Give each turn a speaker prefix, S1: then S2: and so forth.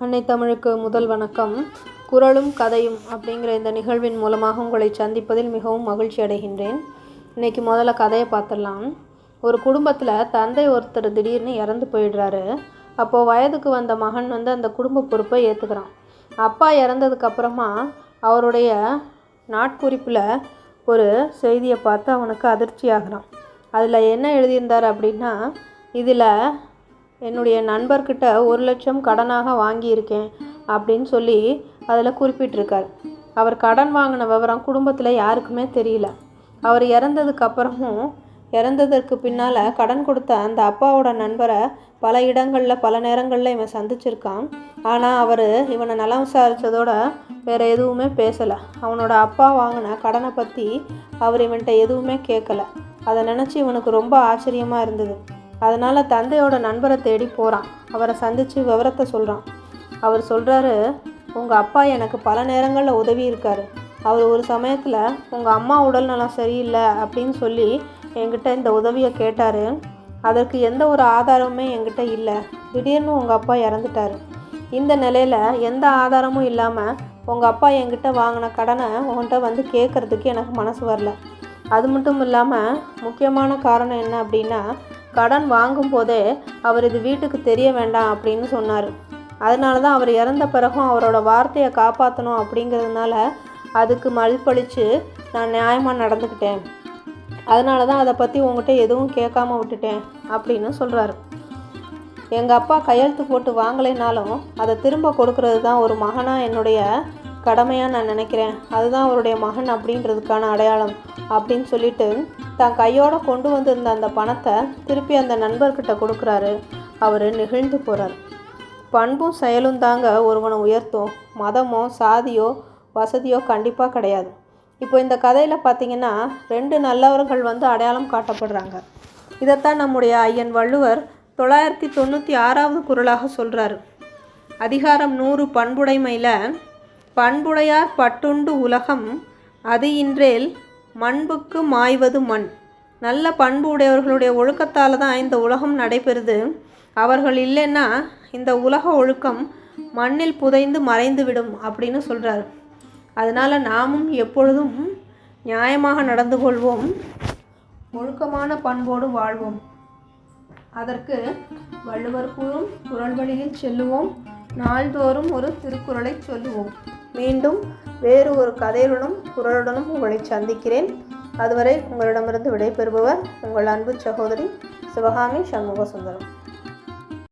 S1: அன்னை தமிழுக்கு முதல் வணக்கம். குரலும் கதையும் அப்படிங்கிற இந்த நிகழ்வின் மூலமாக உங்களை சந்திப்பதில் மிகவும் மகிழ்ச்சி அடைகின்றேன். இன்றைக்கி முதல்ல கதையை பார்த்துடலாம். ஒரு குடும்பத்தில் தந்தை ஒருத்தர் திடீர்னு இறந்து போயிடுறாரு. அப்போது வயதுக்கு வந்த மகன் வந்து அந்த குடும்ப பொறுப்பை ஏற்றுக்கிறான் அப்பா இறந்ததுக்கப்புறமா அவருடைய நாட்குறிப்பில் ஒரு செய்தியை பார்த்து அவனுக்கு அதிர்ச்சி ஆகிறான் அதில் என்ன எழுதியிருந்தார் அப்படின்னா இதில் என்னுடைய நண்பர்கிட்ட ஒரு லட்சம் கடனாக வாங்கியிருக்கேன் அப்படின்னு சொல்லி அதில் குறிப்பிட்டிருக்கார். அவர் கடன் வாங்கின விவரம் குடும்பத்தில் யாருக்குமே தெரியல. அவர் இறந்ததுக்கு அப்புறமும் இறந்ததற்கு பின்னால் கடன் கொடுத்த அந்த அப்பாவோட நண்பரை பல இடங்களில் பல நேரங்களில் இவன் சந்திச்சிருக்கான். ஆனால் அவர் இவனை நலம் விசாரித்ததோட வேறு எதுவுமே பேசலை. அவனோட அப்பா வாங்கின கடனை பற்றி அவர் இவன்கிட்ட எதுவுமே கேட்கல அதை நினச்சி இவனுக்கு ரொம்ப ஆச்சரியமாக இருந்தது. அதனால் தந்தையோட நண்பரை தேடி போகிறான் அவரை சந்தித்து விவரத்தை சொல்கிறான் அவர் சொல்கிறாரு உங்கள் அப்பா எனக்கு பல நேரங்களில் உதவி இருக்கார். அவர் ஒரு சமயத்தில் உங்கள் அம்மா உடல் நலம் சரியில்லை அப்படின்னு சொல்லி என்கிட்ட இந்த உதவியை கேட்டார். அதற்கு எந்த ஒரு ஆதாரமுமே என்கிட்ட இல்லை. திடீர்னு உங்கள் அப்பா இறந்துட்டார். இந்த நிலையில் எந்த ஆதாரமும் இல்லாமல் உங்கள் அப்பா என்கிட்ட வாங்கின கடனை உன்கிட்ட வந்து கேட்குறதுக்கு எனக்கு மனசு வரல. அது மட்டும் இல்லாமல் முக்கியமான காரணம் என்ன அப்படின்னா கடன் வாங்கும் போதே அவர் இது வீட்டுக்கு தெரிய வேண்டாம் அப்படின்னு சொன்னார். அதனால தான் அவர் இறந்த பிறகும் அவரோட வார்த்தையை காப்பாற்றணும் அப்படிங்கிறதுனால அதுக்கு மல்பளிச்சு நான் நியாயமாக நடந்துக்கிட்டேன். அதனால தான் அதை பற்றி உங்ககிட்ட எதுவும் கேட்காம விட்டுட்டேன் அப்படின்னு சொல்கிறாரு எங்கள் அப்பா கையெழுத்து போட்டு வாங்கலைனாலும் அதை திரும்ப கொடுக்கறது தான் ஒரு மகனாக என்னுடைய கடமையாக நான் நினைக்கிறேன். அதுதான் அவருடைய மகன் அப்படின்றதுக்கான அடையாளம் அப்படின்னு சொல்லிட்டு தான் கையோட கொண்டு வந்திருந்த அந்த பணத்தை திருப்பி அந்த நண்பர்கிட்ட கொடுக்குறாரு. அவர் நெகிழ்ந்து போகிறார் பண்பும் செயலும் தாங்க ஒருவனை உயர்த்தும். மதமோ சாதியோ வசதியோ கண்டிப்பாக கிடையாது. இப்போ இந்த கதையில் பார்த்தீங்கன்னா ரெண்டு நல்லவர்கள் வந்து அடையாளம் காட்டப்படுறாங்க. இதைத்தான் நம்முடைய ஐயன் வள்ளுவர் தொள்ளாயிரத்தி தொண்ணூற்றி ஆறாவது குரலாக சொல்கிறாரு அதிகாரம் நூறு பண்புடைமையில் பண்புடையார் பட்டுண்டு உலகம் அது இன்றேல் மண்புக்கு மாய்வது மண். நல்ல பண்பு உடையவர்களுடைய ஒழுக்கத்தால் தான் இந்த உலகம் நடைபெறுது. அவர்கள் இல்லைன்னா இந்த உலக ஒழுக்கம் மண்ணில் புதைந்து மறைந்து விடும் அப்படின்னு சொல்கிறார் அதனால் நாமும் எப்பொழுதும் நியாயமாக நடந்து கொள்வோம். ஒழுக்கமான பண்போடு வாழ்வோம். அதற்கு வள்ளுவர் கூறும் குரல் வழியில் செல்லுவோம். நாள்தோறும் ஒரு திருக்குறளை சொல்லுவோம். மீண்டும் வேறு ஒரு கதையுடனும் குரலுடனும் உங்களை சந்திக்கிறேன். அதுவரை உங்களிடமிருந்து விடைபெறுபவர் உங்கள் அன்பு சகோதரி சிவகாமி சண்முக சுந்தரம்